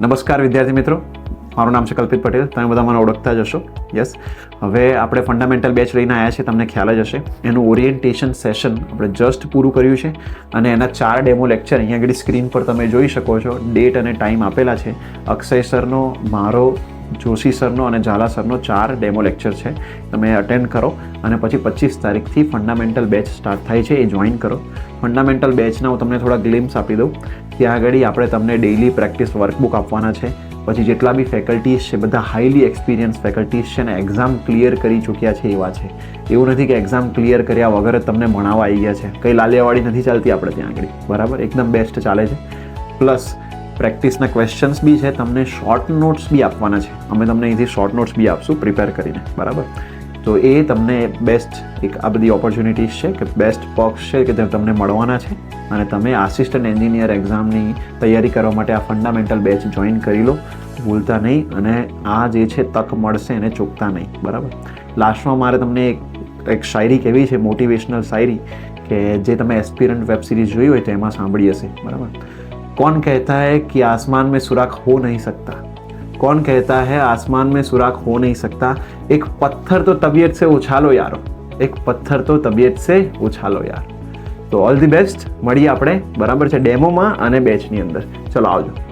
નમસ્કાર વિદ્યાર્થી મિત્રો. મારું નામ છે કલ્પિત પટેલ. તમે બધા મને ઓળખતા જ હશો. યસ હવે આપણે ફંડામેન્ટલ બેચ લઈને આવ્યા છે તમને ખ્યાલ જ હશે. એનું ઓરિએન્ટેશન સેશન આપણે જસ્ટ પૂરું કર્યું છે. અને એના ચાર ડેમો લેક્ચર અહીંયા આગળ સ્ક્રીન પર તમે જોઈ શકો છો. ડેટ અને ટાઈમ આપેલા છે. અક્ષય સરનો, મારો જોશી સરનો અને ઝાલા સરનો ચાર ડેમો લેક્ચર છે. તમે અટેન્ડ કરો અને પછી પચીસ તારીખથી ફંડામેન્ટલ બેચ સ્ટાર્ટ થાય છે, એ જોઈન કરો. ફંડામેન્ટલ બેચના હું તમને થોડા ગ્લિમ્સ આપી દઉં. ત્યાં આગળ આપણે તમને ડેઇલી પ્રેક્ટિસ વર્કબુક આપવાના છે. પછી જેટલા બી ફેકલ્ટીઝ છે, બધા હાઈલી એક્સપિરિયન્સ ફેકલ્ટીઝ છે ને એક્ઝામ ક્લિયર કરી ચૂક્યા છે એવા છે. એવું નથી કે એક્ઝામ ક્લિયર કર્યા વગર તમને ભણાવવા આવી ગયા છે. કંઈ લાલિયાવાળી નથી ચાલતી આપણે ત્યાં આગળ. બરાબર? એકદમ બેસ્ટ ચાલે છે. પ્લસ પ્રેક્ટિસના ક્વેશ્ચન્સ બી છે, તમને શોર્ટ નોટ્સ બી આપવાના છે. અમે તમને અહીંથી શોર્ટ નોટ્સ બી આપશું પ્રિપેર કરીને, બરાબર? તો એ તમને બેસ્ટ એક આ બધી ઓપોર્ચ્યુનિટીઝ છે કે બેસ્ટ પક્ષ છે કે તે તમને મળવાના છે. અને તમે આસિસ્ટન્ટ એન્જિનિયર એક્ઝામની તૈયારી કરવા માટે આ ફંડામેન્ટલ બેચ જોઈન કરી લો. ભૂલતા નહીં અને આ જે છે તક મળશે એને ચૂકતા નહીં, બરાબર? લાસ્ટમાં મારે તમને એક એક શાયરી કેવી છે મોટિવેશનલ શાયરી, કે જે તમે એસ્પિરન્ટ વેબ સિરીઝ જોઈ હોય તો એમાં સાંભળી હશે, બરાબર? कौन कहता है कि आसमान में सुराख हो नहीं सकता कौन कहता है आसमान में सुराख हो नहीं सकता एक पत्थर तो तबीयत से उछालो यारो એક પથ્થર તો તબિયત સે ઉછાલો યાર તો ઓલ ધી બેસ્ટ મળીએ આપણે બરાબર છે ડેમોમાં અને બેચની અંદર ચલો આવજો